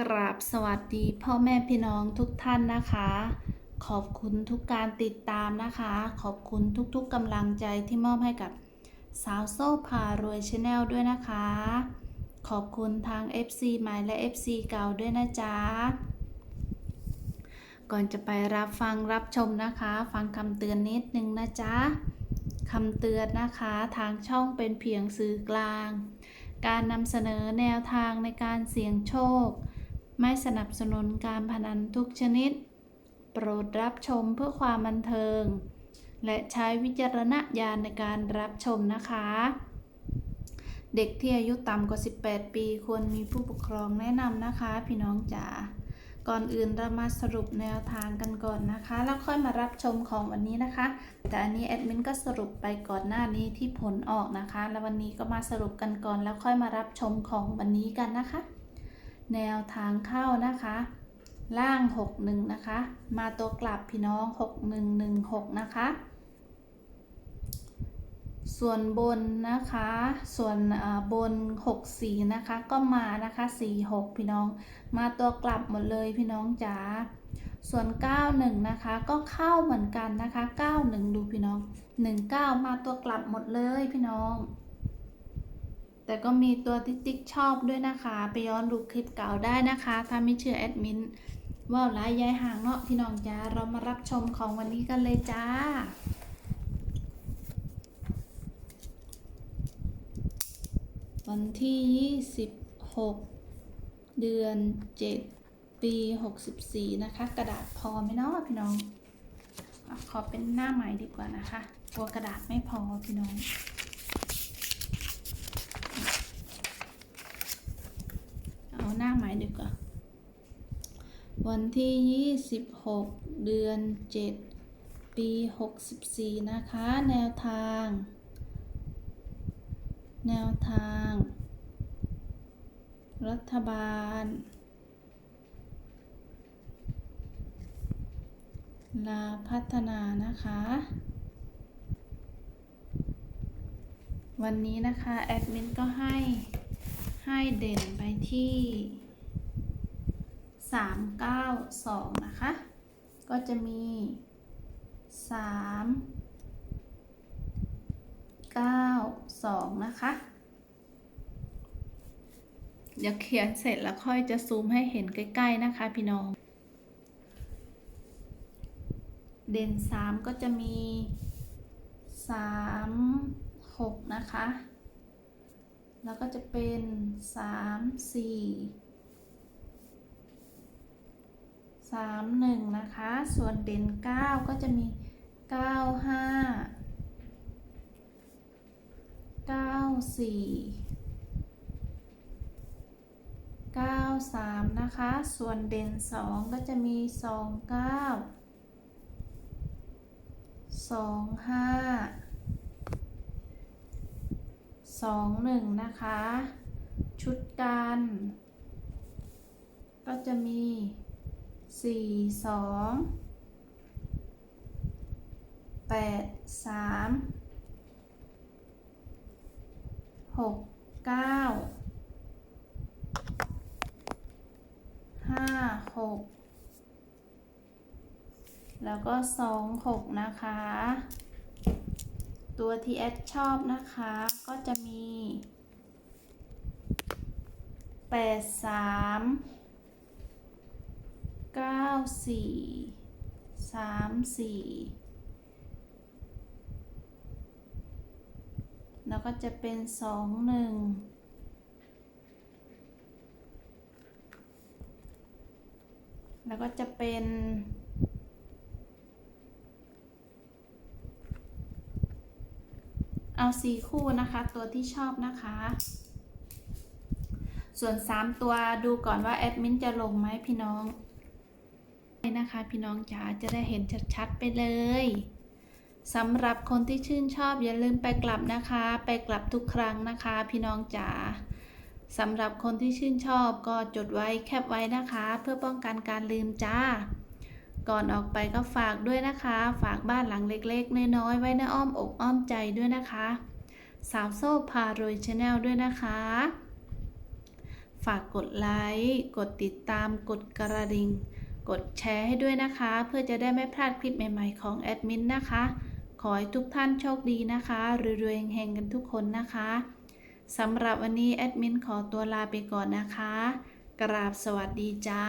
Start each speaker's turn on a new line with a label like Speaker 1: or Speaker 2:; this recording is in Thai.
Speaker 1: กราบสวัสดีพ่อแม่พี่น้องทุกท่านนะคะ ขอบคุณทุกการติดตามนะคะ ขอบคุณทุกๆกำลังใจที่มอบให้กับสาวโซ่พารวยชาแนลด้วยนะคะ ขอบคุณทาง FC ใหม่และ FC เก่าด้วยนะจ๊ะ ก่อนจะไปรับฟังรับชมนะคะ ฟังคำเตือนนิดนึงนะจ๊ะคำเตือนนะคะทางช่องเป็นเพียงสื่อกลาง การนำเสนอแนวทางในการเสี่ยงโชค ไม่สนับสนุนการพนันทุกชนิด โปรดรับชมเพื่อความบันเทิง และใช้วิจารณญาณในการรับชมนะคะ เด็กที่อายุต่ำกว่า 18 ปีควรมีผู้ปกครองแนะนำนะคะ พี่น้องจ๋า ก่อนอื่นเรามาสรุปแนวทางกันก่อนนะคะ แล้วค่อยมารับชมของวันนี้นะคะ แต่อันนี้แอดมินก็สรุปไปก่อนหน้านี้ที่ผลออกนะคะ แล้ววันนี้ก็มาสรุปกันก่อนแล้วค่อยมารับชมของวันนี้กันนะคะ แนวทางเข้านะคะ ล่าง 61 นะคะ มาตัวกลับพี่น้อง 6116 นะคะ ส่วนบนนะคะ ส่วนบน 64 นะคะ ก็มานะคะ 46 พี่น้อง มาตัวกลับหมดเลยพี่น้องจ๋า ส่วน 91 นะคะ ก็เข้าเหมือนกันนะคะ 91 ดูพี่น้อง 19 มาตัวกลับหมดเลยพี่น้อง แต่ก็มีตัวติ๊กติ๊กชอบด้วยนะคะ ไปย้อนดูคลิปเก่าได้นะคะ ถ้าไม่เชื่อแอดมินว่าร้ายย้ายห่างเนาะพี่น้องจ้าเรามารับชมของวันนี้กันเลยจ้าวันที่ 26 เดือน 7 ปี 64 นะคะ กระดาษพอไหมเนาะพี่น้อง ขอเป็นหน้าใหม่ดีกว่านะคะกลัวกระดาษไม่พอพี่น้อง เอา หน้าใหม่ดีกว่า วันที่ 26 เดือน 7 ปี 64 นะคะ แนวทาง แนวทาง รัฐบาล ลาพัฒนานะคะวันนี้นะคะ แอดมินก็ให้ ให้เด่นไปที่ 392 นะคะ ก็จะมี 3 9 2 นะคะ เดี๋ยวเขียนเสร็จแล้วค่อยจะซูมให้เห็นใกล้ ๆ นะคะพี่น้อง เด่น 3 ก็จะมี 3 6 นะคะ แล้วก็จะเป็น3 4 3 1นะคะ ส่วนเด่น9ก็จะมี9 5 9 4 9 3นะคะ ส่วนเด่น2ก็จะมี2 9 สองหนึ่งนะคะ ชุดการก็จะมีสี่สองแปดสามหกเก้าห้าหกแล้วก็สองหกนะคะ ตัวที่แอดชอบนะคะ ก็จะมี 8 3 9 4 3 4 แล้วก็จะเป็น 2 1แล้วก็จะเป็น เอาสีคู่นะคะ ตัวที่ชอบนะคะ ส่วน3ตัวดูก่อนว่าแอดมินจะลงไหมพี่น้องนะคะพี่น้องจ๋าจะได้เห็นชัดๆไปเลยสำหรับคนที่ชื่นชอบอย่าลืมไปกลับนะคะ ไปกลับทุกครั้งนะคะ พี่น้องจ๋าสำหรับคนที่ชื่นชอบก็จดไว้แคปไว้นะคะ เพื่อป้องกันการลืมจ้า ก่อนออกไปก็ฝากด้วยนะคะ ฝากบ้านหลังเล็กๆ น้อยๆ ไว้ในอ้อมอกอ้อมใจด้วยนะคะ สาวโซ่พารวยชาแนลด้วยนะคะ ฝากกดไลค์ กดติดตาม กดกระดิ่ง กดแชร์ให้ด้วยนะคะ เพื่อจะได้ไม่พลาดคลิปใหม่ๆของแอดมินนะคะ ขอให้ทุกท่านโชคดีนะคะรวยๆเฮงๆกันทุกคนนะคะสำหรับวันนี้แอดมินขอตัวลาไปก่อนนะคะ กราบสวัสดีจ้า